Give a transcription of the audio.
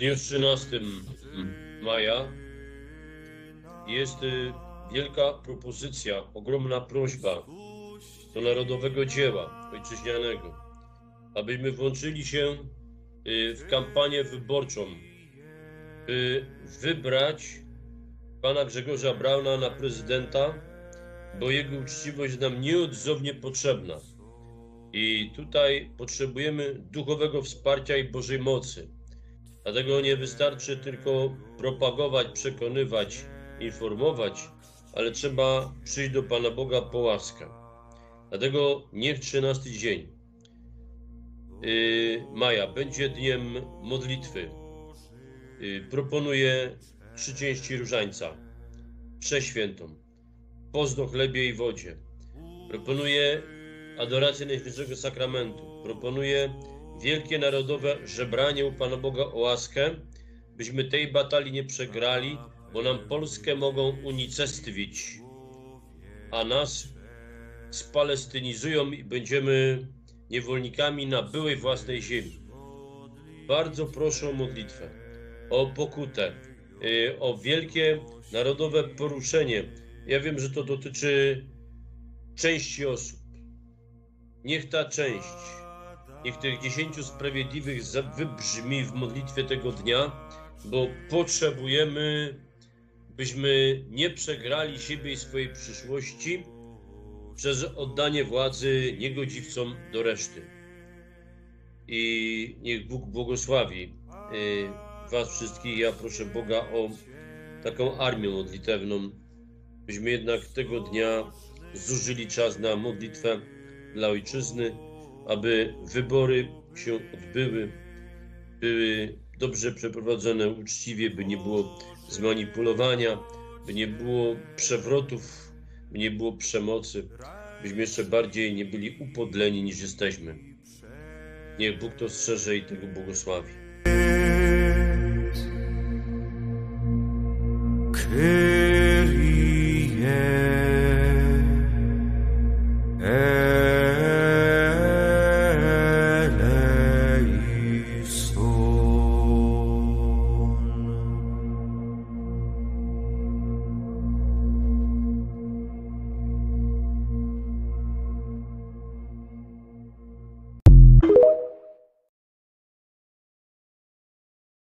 dniu 13 maja jest y, wielka propozycja, ogromna prośba do narodowego dzieła ojczyźnianego, abyśmy włączyli się y, w kampanię wyborczą, by wybrać pana Grzegorza Brauna na prezydenta, bo jego uczciwość jest nam nieodzownie potrzebna. I tutaj potrzebujemy duchowego wsparcia i Bożej mocy. Dlatego nie wystarczy tylko propagować, przekonywać, informować, ale trzeba przyjść do Pana Boga po łaskę. Dlatego niech 13 dzień yy, maja będzie dniem modlitwy. Yy, proponuję trzy części różańca, przeświętą, post chlebie i wodzie. Proponuję adorację Najświętszego Sakramentu. Proponuję wielkie narodowe żebranie u Pana Boga o łaskę, byśmy tej batalii nie przegrali, bo nam Polskę mogą unicestwić, a nas spalestynizują i będziemy niewolnikami na byłej własnej ziemi. Bardzo proszę o modlitwę, o pokutę, y, o wielkie narodowe poruszenie. Ja wiem, że to dotyczy części osób. Niech ta część, niech tych dziesięciu sprawiedliwych wybrzmi w modlitwie tego dnia, bo potrzebujemy, byśmy nie przegrali siebie i swojej przyszłości przez oddanie władzy niegodziwcom do reszty. I niech Bóg błogosławi y, Was wszystkich. Ja proszę Boga o taką armię modlitewną, byśmy jednak tego dnia zużyli czas na modlitwę dla ojczyzny, aby wybory się odbyły, były dobrze przeprowadzone, uczciwie, by nie było zmanipulowania, by nie było przewrotów, by nie było przemocy, byśmy jeszcze bardziej nie byli upodleni niż jesteśmy. Niech Bóg to strzeże i tego błogosławi. Kyrie